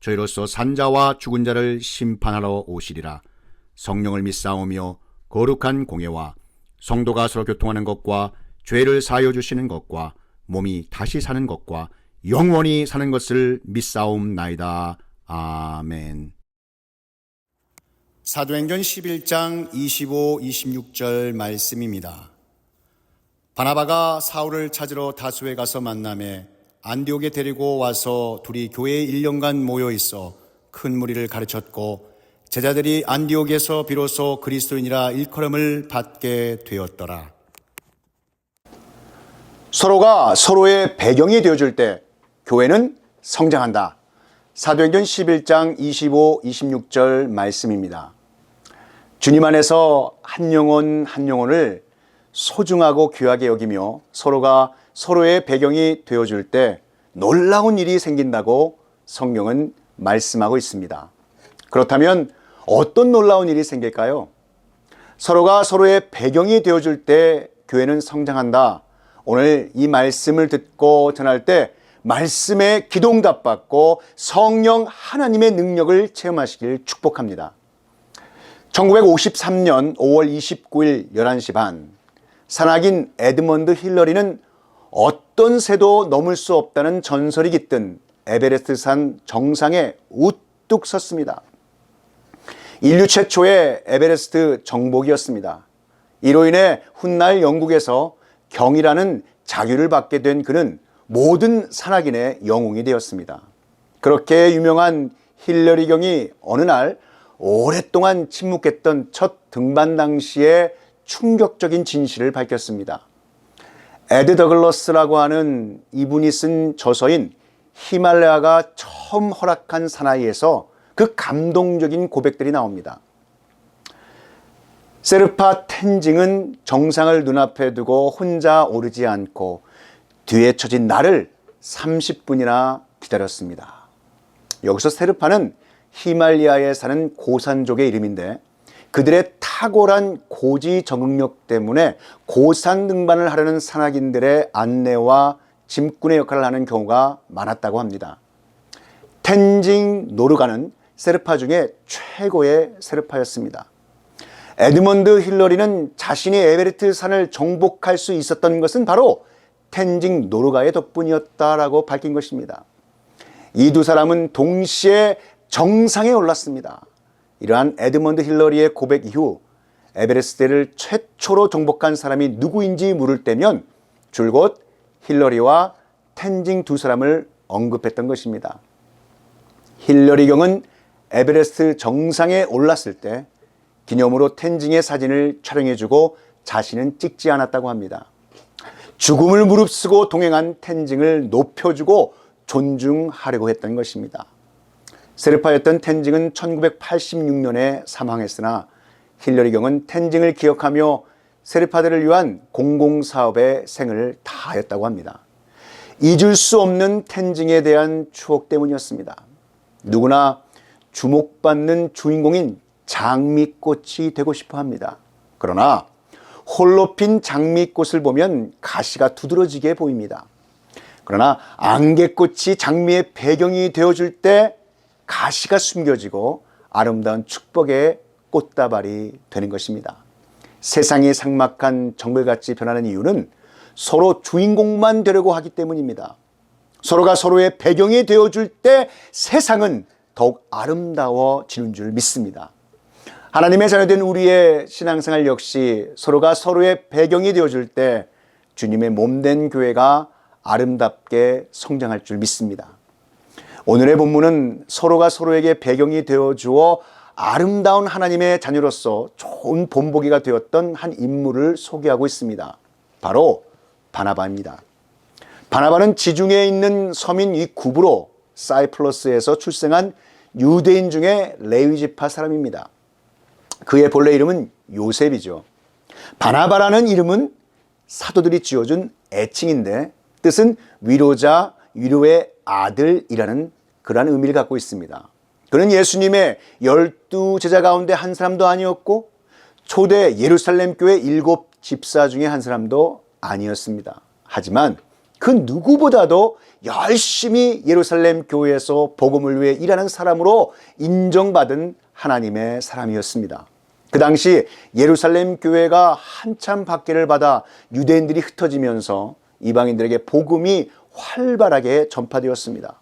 저희로서 산자와 죽은 자를 심판하러 오시리라. 성령을 믿사오며 거룩한 공예와 성도가 서로 교통하는 것과 죄를 사하여 주시는 것과 몸이 다시 사는 것과 영원히 사는 것을 믿사옵나이다. 아멘. 사도행전 11장 25, 26절 말씀입니다. 바나바가 사울을 찾으러 다수에 가서 만남에 안디옥에 데리고 와서 둘이 교회에 1년간 모여 있어 큰 무리를 가르쳤고 제자들이 안디옥에서 비로소 그리스도인이라 일컬음을 받게 되었더라. 서로가 서로의 배경이 되어줄 때 교회는 성장한다. 사도행전 11장 25, 26절 말씀입니다. 주님 안에서 한 영혼 한 영혼을 소중하고 귀하게 여기며 서로가 서로의 배경이 되어줄 때 놀라운 일이 생긴다고 성경은 말씀하고 있습니다. 그렇다면 어떤 놀라운 일이 생길까요? 서로가 서로의 배경이 되어줄 때 교회는 성장한다. 오늘 이 말씀을 듣고 전할 때 말씀에 기동답 받고 성령 하나님의 능력을 체험하시길 축복합니다. 1953년 5월 29일 11시 반 산악인 에드먼드 힐러리는 어떤 새도 넘을 수 없다는 전설이 깃든 에베레스트 산 정상에 우뚝 섰습니다. 인류 최초의 에베레스트 정복이었습니다. 이로 인해 훗날 영국에서 경이라는 자유를 받게 된 그는 모든 산악인의 영웅이 되었습니다. 그렇게 유명한 힐러리 경이 어느 날 오랫동안 침묵했던 첫 등반 당시의 충격적인 진실을 밝혔습니다. 에드 더글러스라고 하는 이분이 쓴 저서인 히말라야가 처음 허락한 사나이에서 그 감동적인 고백들이 나옵니다. 세르파 텐징은 정상을 눈앞에 두고 혼자 오르지 않고 뒤에 처진 나를 30분이나 기다렸습니다. 여기서 세르파는 히말리아에 사는 고산족의 이름인데 그들의 탁월한 고지 적응력 때문에 고산 등반을 하려는 산악인들의 안내와 짐꾼의 역할을 하는 경우가 많았다고 합니다. 텐징 노르가는 세르파 중에 최고의 세르파였습니다. 에드먼드 힐러리는 자신이 에베레트 산을 정복할 수 있었던 것은 바로 텐징 노르가의 덕분이었다라고 밝힌 것입니다. 이 두 사람은 동시에 정상에 올랐습니다. 이러한 에드먼드 힐러리의 고백 이후 에베레스트를 최초로 정복한 사람이 누구인지 물을 때면 줄곧 힐러리와 텐징 두 사람을 언급했던 것입니다. 힐러리 경은 에베레스트 정상에 올랐을 때 기념으로 텐징의 사진을 촬영해주고 자신은 찍지 않았다고 합니다. 죽음을 무릅쓰고 동행한 텐징을 높여주고 존중하려고 했던 것입니다. 세르파였던 텐징은 1986년에 사망했으나 힐러리 경은 텐징을 기억하며 세르파들을 위한 공공사업에 생을 다하였다고 합니다. 잊을 수 없는 텐징에 대한 추억 때문이었습니다. 누구나 주목받는 주인공인 장미꽃이 되고 싶어 합니다. 그러나 홀로 핀 장미꽃을 보면 가시가 두드러지게 보입니다. 그러나 안개꽃이 장미의 배경이 되어줄 때 가시가 숨겨지고 아름다운 축복의 꽃다발이 되는 것입니다. 세상이 삭막한 정글같이 변하는 이유는 서로 주인공만 되려고 하기 때문입니다. 서로가 서로의 배경이 되어줄 때 세상은 더욱 아름다워지는 줄 믿습니다. 하나님의 자녀된 우리의 신앙생활 역시 서로가 서로의 배경이 되어줄 때 주님의 몸된 교회가 아름답게 성장할 줄 믿습니다. 오늘의 본문은 서로가 서로에게 배경이 되어 주어 아름다운 하나님의 자녀로서 좋은 본보기가 되었던 한 인물을 소개하고 있습니다. 바로 바나바입니다. 바나바는 지중해에 있는 서민 이 구브로 사이플러스에서 출생한 유대인 중에 레위지파 사람입니다. 그의 본래 이름은 요셉이죠. 바나바라는 이름은 사도들이 지어준 애칭인데 뜻은 위로자, 위로의 아들이라는 그러한 의미를 갖고 있습니다. 그는 예수님의 열두 제자 가운데 한 사람도 아니었고 초대 예루살렘 교회 일곱 집사 중에 한 사람도 아니었습니다. 하지만 그 누구보다도 열심히 예루살렘 교회에서 복음을 위해 일하는 사람으로 인정받은 하나님의 사람이었습니다. 그 당시 예루살렘 교회가 한참 박해를 받아 유대인들이 흩어지면서 이방인들에게 복음이 활발하게 전파되었습니다.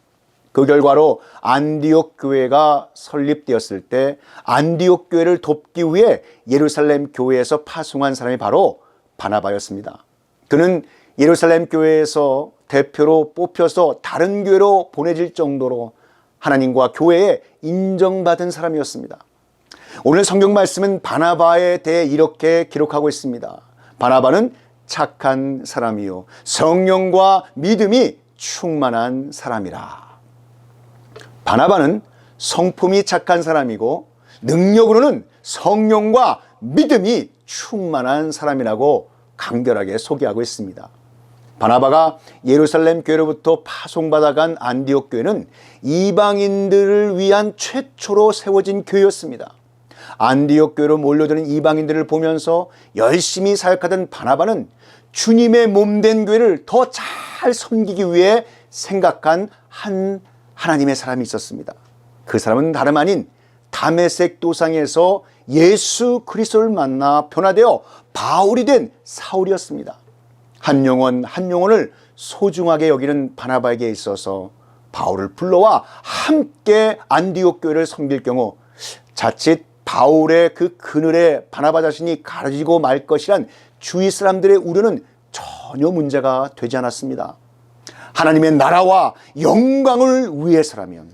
그 결과로 안디옥 교회가 설립되었을 때 안디옥 교회를 돕기 위해 예루살렘 교회에서 파송한 사람이 바로 바나바였습니다. 그는 예루살렘 교회에서 대표로 뽑혀서 다른 교회로 보내질 정도로 하나님과 교회에 인정받은 사람이었습니다. 오늘 성경 말씀은 바나바에 대해 이렇게 기록하고 있습니다. 바나바는 착한 사람이요 성령과 믿음이 충만한 사람이라. 바나바는 성품이 착한 사람이고 능력으로는 성령과 믿음이 충만한 사람이라고 간결하게 소개하고 있습니다. 바나바가 예루살렘 교회로부터 파송받아 간 안디옥 교회는 이방인들을 위한 최초로 세워진 교회였습니다. 안디옥 교회로 몰려드는 이방인들을 보면서 열심히 사역하던 바나바는 주님의 몸 된 교회를 더 잘 섬기기 위해 생각한 한 하나님의 사람이 있었습니다. 그 사람은 다름 아닌 다메섹 도상에서 예수 그리스도를 만나 변화되어 바울이 된 사울이었습니다. 한 영혼 한 영혼을 소중하게 여기는 바나바에게 있어서 바울을 불러와 함께 안디옥 교회를 섬길 경우 자칫 바울의 그 그늘에 바나바 자신이 가려지고 말 것이란 주위 사람들의 우려는 전혀 문제가 되지 않았습니다. 하나님의 나라와 영광을 위해서라면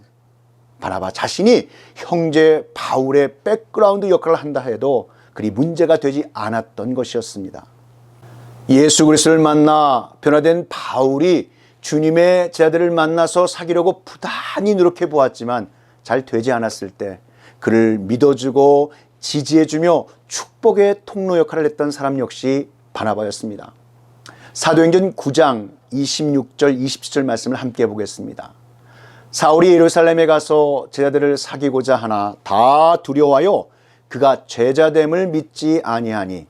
바나바 자신이 형제 바울의 백그라운드 역할을 한다 해도 그리 문제가 되지 않았던 것이었습니다. 예수 그리스도를 만나 변화된 바울이 주님의 제자들을 만나서 사귀려고 부단히 노력해 보았지만 잘 되지 않았을 때 그를 믿어주고 지지해주며 축복의 통로 역할을 했던 사람 역시 바나바였습니다. 사도행전 9장 26절 27절 말씀을 함께 보겠습니다. 사울이 예루살렘에 가서 제자들을 사귀고자 하나 다 두려워하여 그가 제자됨을 믿지 아니하니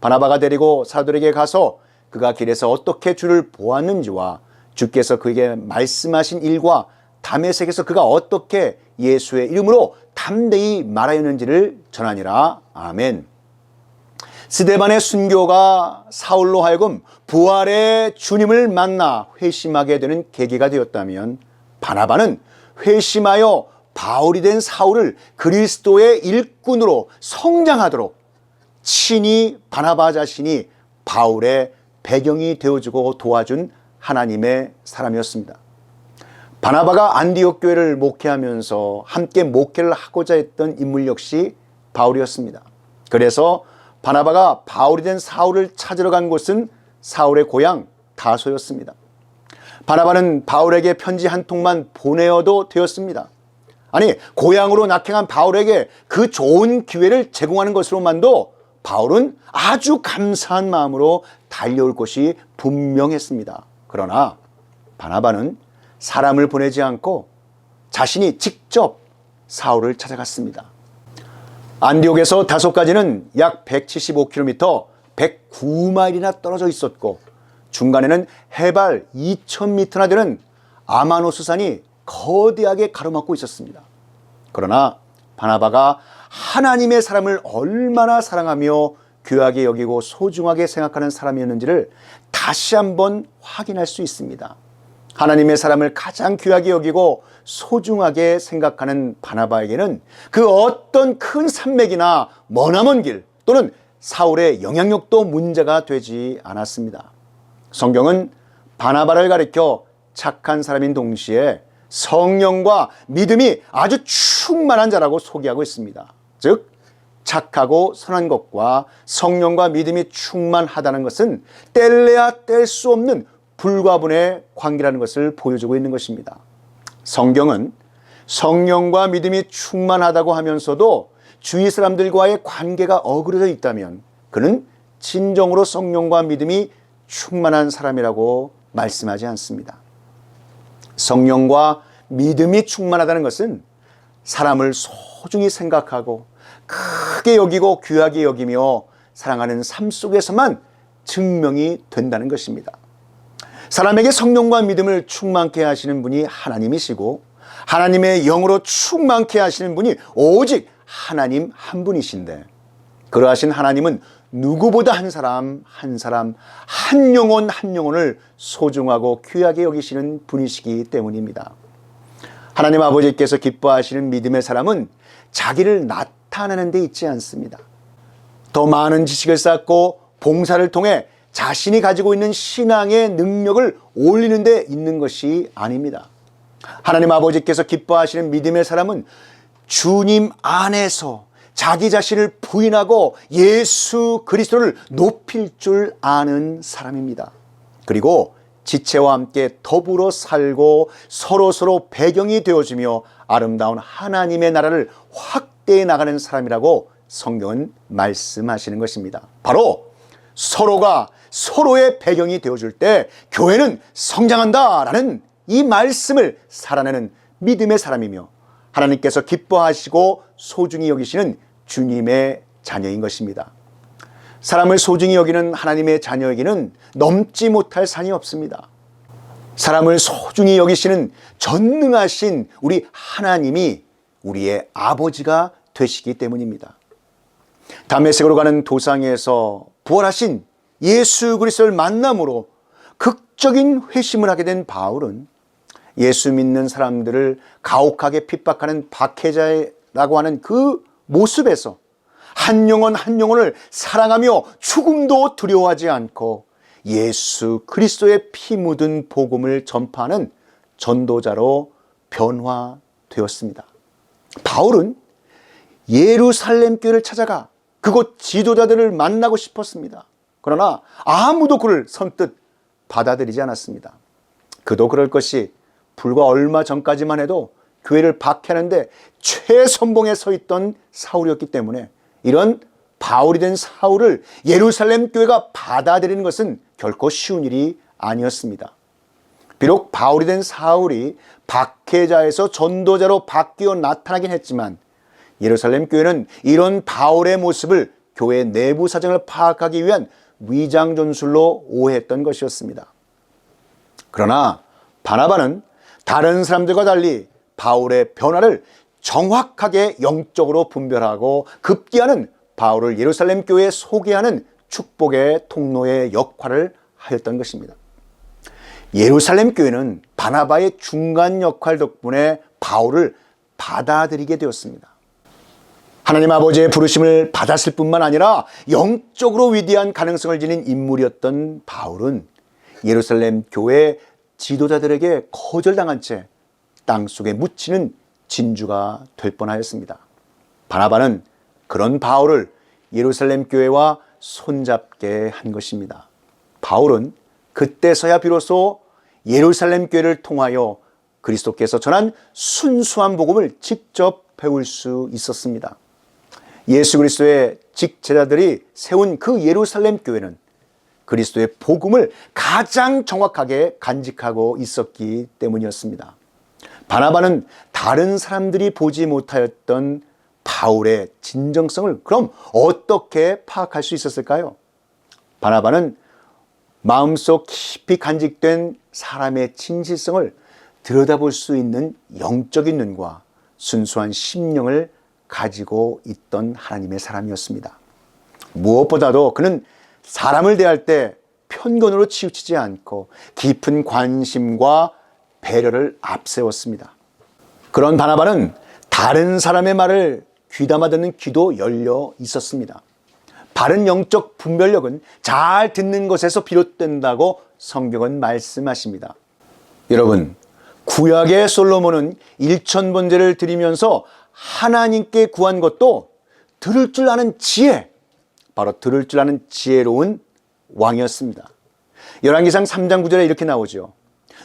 바나바가 데리고 사도에게 가서 그가 길에서 어떻게 주를 보았는지와 주께서 그에게 말씀하신 일과 담에색에서 그가 어떻게 예수의 이름으로 담대히 말하였는지를 전하니라. 아멘. 스데반의 순교가 사울로 하여금 부활의 주님을 만나 회심하게 되는 계기가 되었다면 바나바는 회심하여 바울이 된 사울을 그리스도의 일꾼으로 성장하도록 친히 바나바 자신이 바울의 배경이 되어주고 도와준 하나님의 사람이었습니다. 바나바가 안디옥 교회를 목회하면서 함께 목회를 하고자 했던 인물 역시 바울이었습니다. 그래서 바나바가 바울이 된 사울을 찾으러 간 곳은 사울의 고향 다소였습니다. 바나바는 바울에게 편지 한 통만 보내어도 되었습니다. 아니 고향으로 낙행한 바울에게 그 좋은 기회를 제공하는 것으로만도 바울은 아주 감사한 마음으로 달려올 것이 분명했습니다. 그러나 바나바는 사람을 보내지 않고 자신이 직접 사울을 찾아갔습니다. 안디옥에서 다소까지는 약 175km, 109마일이나 떨어져 있었고 중간에는 해발 2000m나 되는 아마노스 산이 거대하게 가로막고 있었습니다. 그러나 바나바가 하나님의 사람을 얼마나 사랑하며 귀하게 여기고 소중하게 생각하는 사람이었는지를 다시 한번 확인할 수 있습니다. 하나님의 사람을 가장 귀하게 여기고 소중하게 생각하는 바나바에게는 그 어떤 큰 산맥이나 머나먼 길 또는 사울의 영향력도 문제가 되지 않았습니다. 성경은 바나바를 가리켜 착한 사람인 동시에 성령과 믿음이 아주 충만한 자라고 소개하고 있습니다. 즉, 착하고 선한 것과 성령과 믿음이 충만하다는 것은 뗄래야 뗄 수 없는 불과분의 관계라는 것을 보여주고 있는 것입니다. 성경은 성령과 믿음이 충만하다고 하면서도 주위 사람들과의 관계가 어그러져 있다면 그는 진정으로 성령과 믿음이 충만한 사람이라고 말씀하지 않습니다. 성령과 믿음이 충만하다는 것은 사람을 소중히 생각하고 크게 여기고 귀하게 여기며 사랑하는 삶 속에서만 증명이 된다는 것입니다. 사람에게 성령과 믿음을 충만케 하시는 분이 하나님이시고 하나님의 영으로 충만케 하시는 분이 오직 하나님 한 분이신데 그러하신 하나님은 누구보다 한 사람 한 사람 한 영혼 한 영혼을 소중하고 귀하게 여기시는 분이시기 때문입니다. 하나님 아버지께서 기뻐하시는 믿음의 사람은 자기를 나타내는 데 있지 않습니다. 더 많은 지식을 쌓고 봉사를 통해 자신이 가지고 있는 신앙의 능력을 올리는 데 있는 것이 아닙니다. 하나님 아버지께서 기뻐하시는 믿음의 사람은 주님 안에서 자기 자신을 부인하고 예수 그리스도를 높일 줄 아는 사람입니다. 그리고 지체와 함께 더불어 살고 서로 서로 배경이 되어주며 아름다운 하나님의 나라를 확대해 나가는 사람이라고 성경은 말씀하시는 것입니다. 바로 서로가 서로의 배경이 되어줄 때 교회는 성장한다라는 이 말씀을 살아내는 믿음의 사람이며 하나님께서 기뻐하시고 소중히 여기시는 주님의 자녀인 것입니다. 사람을 소중히 여기는 하나님의 자녀에게는 넘지 못할 산이 없습니다. 사람을 소중히 여기시는 전능하신 우리 하나님이 우리의 아버지가 되시기 때문입니다. 담메색으로 가는 도상에서 부활하신 예수 그리스도를 만남으로 극적인 회심을 하게 된 바울은 예수 믿는 사람들을 가혹하게 핍박하는 박해자라고 하는 그 모습에서 한 영혼 한 영혼을 사랑하며 죽음도 두려워하지 않고 예수 그리스도의 피 묻은 복음을 전파하는 전도자로 변화되었습니다. 바울은 예루살렘 교회를 찾아가 그곳 지도자들을 만나고 싶었습니다. 그러나 아무도 그를 선뜻 받아들이지 않았습니다. 그도 그럴 것이 불과 얼마 전까지만 해도 교회를 박해하는데 최선봉에 서 있던 사울이었기 때문에 이런 바울이 된 사울을 예루살렘 교회가 받아들이는 것은 결코 쉬운 일이 아니었습니다. 비록 바울이 된 사울이 박해자에서 전도자로 바뀌어 나타나긴 했지만 예루살렘 교회는 이런 바울의 모습을 교회 내부 사정을 파악하기 위한 위장 전술로 오해했던 것이었습니다. 그러나 바나바는 다른 사람들과 달리 바울의 변화를 정확하게 영적으로 분별하고 급기야는 바울을 예루살렘 교회에 소개하는 축복의 통로의 역할을 하였던 것입니다. 예루살렘 교회는 바나바의 중간 역할 덕분에 바울을 받아들이게 되었습니다. 하나님 아버지의 부르심을 받았을 뿐만 아니라 영적으로 위대한 가능성을 지닌 인물이었던 바울은 예루살렘 교회 지도자들에게 거절당한 채 땅 속에 묻히는 진주가 될 뻔하였습니다. 바나바는 그런 바울을 예루살렘 교회와 손잡게 한 것입니다. 바울은 그때서야 비로소 예루살렘 교회를 통하여 그리스도께서 전한 순수한 복음을 직접 배울 수 있었습니다. 예수 그리스도의 직제자들이 세운 그 예루살렘 교회는 그리스도의 복음을 가장 정확하게 간직하고 있었기 때문이었습니다. 바나바는 다른 사람들이 보지 못하였던 바울의 진정성을 그럼 어떻게 파악할 수 있었을까요? 바나바는 마음속 깊이 간직된 사람의 진실성을 들여다볼 수 있는 영적인 눈과 순수한 심령을 가지고 있던 하나님의 사람이었습니다. 무엇보다도 그는 사람을 대할 때 편견으로 치우치지 않고 깊은 관심과 배려를 앞세웠습니다. 그런 바나바는 다른 사람의 말을 귀담아 듣는 귀도 열려 있었습니다. 바른 영적 분별력은 잘 듣는 것에서 비롯된다고 성경은 말씀하십니다. 여러분, 구약의 솔로몬은 일천 번제를 드리면서 하나님께 구한 것도 들을 줄 아는 지혜, 바로 들을 줄 아는 지혜로운 왕이었습니다. 열왕기상 3장 9절에 이렇게 나오죠.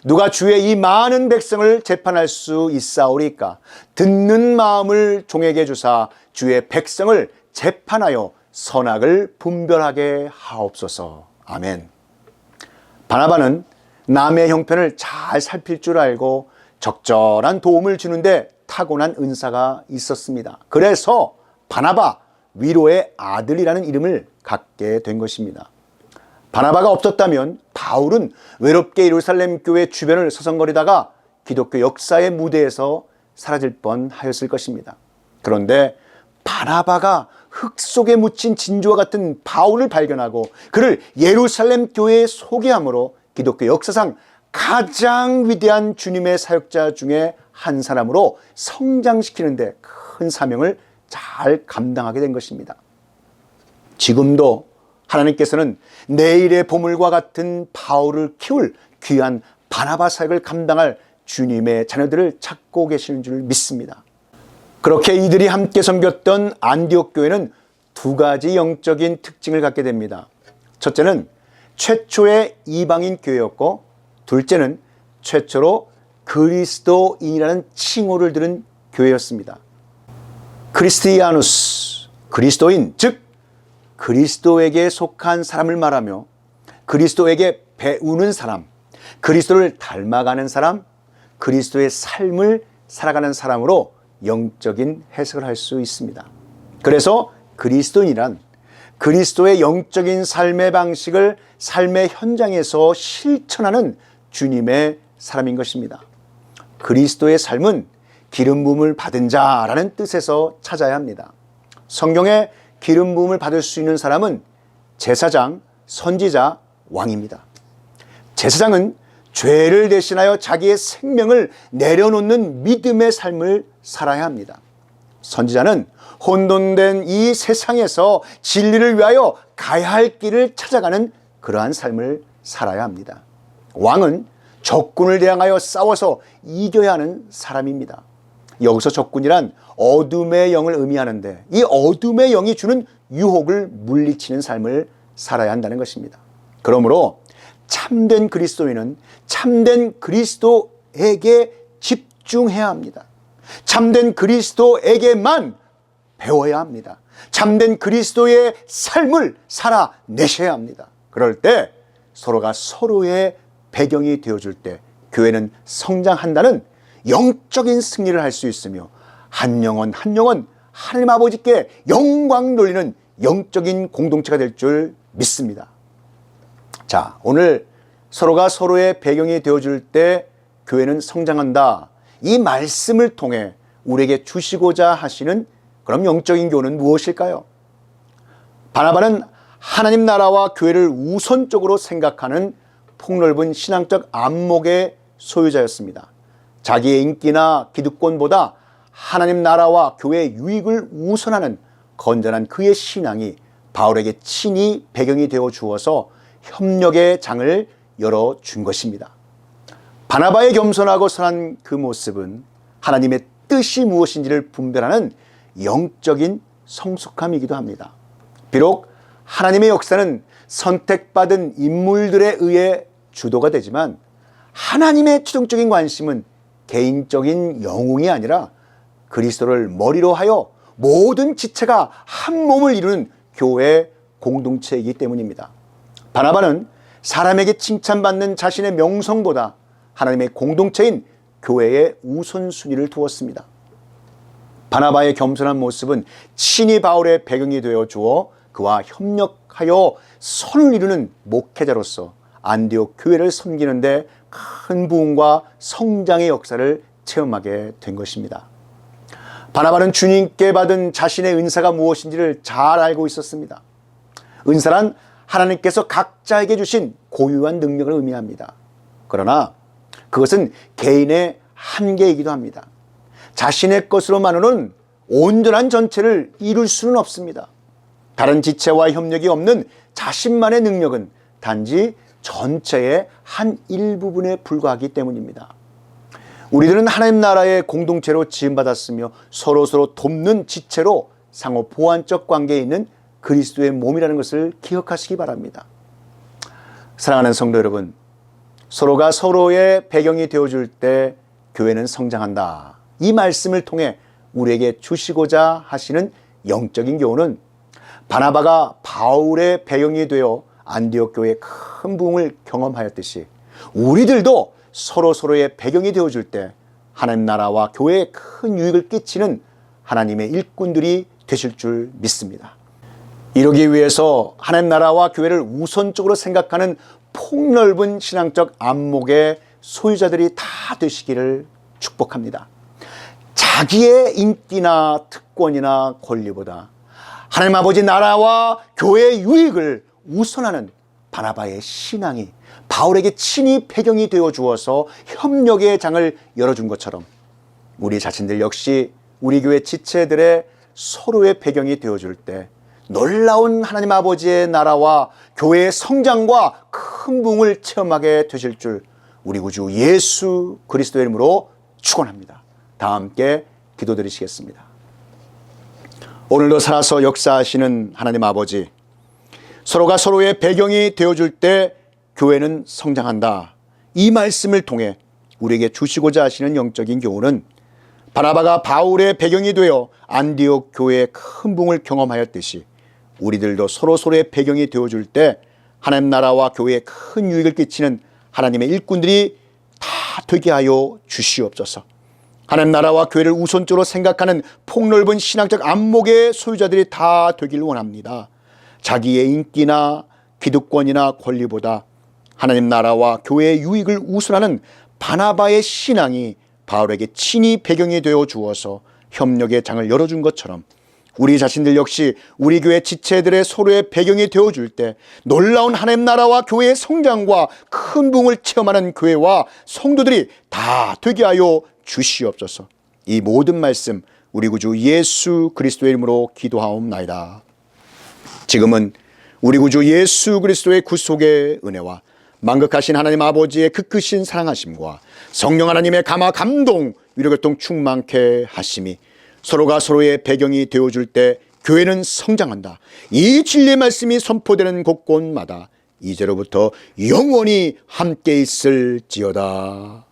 누가 주의 이 많은 백성을 재판할 수 있사오리까? 듣는 마음을 종에게 주사 주의 백성을 재판하여 선악을 분별하게 하옵소서. 아멘. 바나바는 남의 형편을 잘 살필 줄 알고 적절한 도움을 주는데 타고난 은사가 있었습니다. 그래서 바나바 위로의 아들이라는 이름을 갖게 된 것입니다. 바나바가 없었다면 바울은 외롭게 예루살렘 교회 주변을 서성거리다가 기독교 역사의 무대에서 사라질 뻔 하였을 것입니다. 그런데 바나바가 흙 속에 묻힌 진주와 같은 바울을 발견하고 그를 예루살렘 교회에 소개함으로 기독교 역사상 가장 위대한 주님의 사역자 중에 한 사람으로 성장시키는데 큰 사명을 잘 감당하게 된 것입니다. 지금도 하나님께서는 내일의 보물과 같은 바울을 키울 귀한 바나바 사역을 감당할 주님의 자녀들을 찾고 계시는 줄 믿습니다. 그렇게 이들이 함께 섬겼던 안디옥 교회는 두 가지 영적인 특징을 갖게 됩니다. 첫째는 최초의 이방인 교회였고 둘째는 최초로 그리스도인이라는 칭호를 들은 교회였습니다. 크리스티아누스, 그리스도인, 즉 그리스도에게 속한 사람을 말하며 그리스도에게 배우는 사람, 그리스도를 닮아가는 사람, 그리스도의 삶을 살아가는 사람으로 영적인 해석을 할 수 있습니다. 그래서 그리스도인이란 그리스도의 영적인 삶의 방식을 삶의 현장에서 실천하는 주님의 사람인 것입니다. 그리스도의 삶은 기름 부음을 받은 자라는 뜻에서 찾아야 합니다. 성경에 기름 부음을 받을 수 있는 사람은 제사장, 선지자, 왕입니다. 제사장은 죄를 대신하여 자기의 생명을 내려놓는 믿음의 삶을 살아야 합니다. 선지자는 혼돈된 이 세상에서 진리를 위하여 가야 할 길을 찾아가는 그러한 삶을 살아야 합니다. 왕은 적군을 대항하여 싸워서 이겨야 하는 사람입니다. 여기서 적군이란 어둠의 영을 의미하는데 이 어둠의 영이 주는 유혹을 물리치는 삶을 살아야 한다는 것입니다. 그러므로 참된 그리스도인은 참된 그리스도에게 집중해야 합니다. 참된 그리스도에게만 배워야 합니다. 참된 그리스도의 삶을 살아내셔야 합니다. 그럴 때 서로가 서로의 배경이 되어줄 때 교회는 성장한다는 영적인 승리를 할 수 있으며 한 영혼 한 영혼 하나님 아버지께 영광 돌리는 영적인 공동체가 될 줄 믿습니다. 자, 오늘 서로가 서로의 배경이 되어줄 때 교회는 성장한다. 이 말씀을 통해 우리에게 주시고자 하시는 그럼 영적인 교훈은 무엇일까요? 바나바는 하나님 나라와 교회를 우선적으로 생각하는 폭넓은 신앙적 안목의 소유자였습니다. 자기의 인기나 기득권보다 하나님 나라와 교회의 유익을 우선하는 건전한 그의 신앙이 바울에게 친히 배경이 되어 주어서 협력의 장을 열어 준 것입니다. 바나바의 겸손하고 선한 그 모습은 하나님의 뜻이 무엇인지를 분별하는 영적인 성숙함이기도 합니다. 비록 하나님의 역사는 선택받은 인물들에 의해 주도가 되지만 하나님의 최종적인 관심은 개인적인 영웅이 아니라 그리스도를 머리로 하여 모든 지체가 한 몸을 이루는 교회 공동체이기 때문입니다. 바나바는 사람에게 칭찬받는 자신의 명성보다 하나님의 공동체인 교회의 우선순위를 두었습니다. 바나바의 겸손한 모습은 친히 바울의 배경이 되어 주어 그와 협력하여 선을 이루는 목회자로서 안디옥 교회를 섬기는데 큰 부흥과 성장의 역사를 체험하게 된 것입니다. 바나바는 주님께 받은 자신의 은사가 무엇인지를 잘 알고 있었습니다. 은사란 하나님께서 각자에게 주신 고유한 능력을 의미합니다. 그러나 그것은 개인의 한계이기도 합니다. 자신의 것으로만으로는 온전한 전체를 이룰 수는 없습니다. 다른 지체와 협력이 없는 자신만의 능력은 단지 전체의 한 일부분에 불과하기 때문입니다. 우리들은 하나님 나라의 공동체로 지음받았으며 서로서로 돕는 지체로 상호 보완적 관계에 있는 그리스도의 몸이라는 것을 기억하시기 바랍니다. 사랑하는 성도 여러분, 서로가 서로의 배경이 되어줄 때 교회는 성장한다. 이 말씀을 통해 우리에게 주시고자 하시는 영적인 교훈은 바나바가 바울의 배경이 되어 안디옥 교회의 큰 부흥을 경험하였듯이 우리들도 서로 서로의 배경이 되어 줄 때 하나님 나라와 교회에 큰 유익을 끼치는 하나님의 일꾼들이 되실 줄 믿습니다. 이러기 위해서 하나님 나라와 교회를 우선적으로 생각하는 폭넓은 신앙적 안목의 소유자들이 다 되시기를 축복합니다. 자기의 인기나 특권이나 권리보다 하나님 아버지 나라와 교회의 유익을 우선하는 바나바의 신앙이 바울에게 친히 배경이 되어 주어서 협력의 장을 열어준 것처럼 우리 자신들 역시 우리 교회 지체들의 서로의 배경이 되어줄 때 놀라운 하나님 아버지의 나라와 교회의 성장과 큰 붕을 체험하게 되실 줄 우리 구주 예수 그리스도의 이름으로 축원합니다. 다 함께 기도드리시겠습니다. 오늘도 살아서 역사하시는 하나님 아버지 서로가 서로의 배경이 되어줄 때 교회는 성장한다. 이 말씀을 통해 우리에게 주시고자 하시는 영적인 교훈은 바나바가 바울의 배경이 되어 안디옥 교회의 큰 붕을 경험하였듯이 우리들도 서로 서로의 배경이 되어줄 때 하나님 나라와 교회에 큰 유익을 끼치는 하나님의 일꾼들이 다 되게 하여 주시옵소서. 하나님 나라와 교회를 우선적으로 생각하는 폭넓은 신앙적 안목의 소유자들이 다 되길 원합니다. 자기의 인기나 기득권이나 권리보다 하나님 나라와 교회의 유익을 우선하는 바나바의 신앙이 바울에게 친히 배경이 되어 주어서 협력의 장을 열어준 것처럼 우리 자신들 역시 우리 교회 지체들의 서로의 배경이 되어줄 때 놀라운 하나님 나라와 교회의 성장과 큰 붕을 체험하는 교회와 성도들이 다 되게 하여 주시옵소서. 이 모든 말씀 우리 구주 예수 그리스도의 이름으로 기도하옵나이다. 지금은 우리 구주 예수 그리스도의 구속의 은혜와 만극하신 하나님 아버지의 그 크신 사랑하심과 성령 하나님의 감화 감동 위로교통 충만케 하심이 서로가 서로의 배경이 되어줄 때 교회는 성장한다. 이 진리의 말씀이 선포되는 곳곳마다 이제로부터 영원히 함께 있을지어다.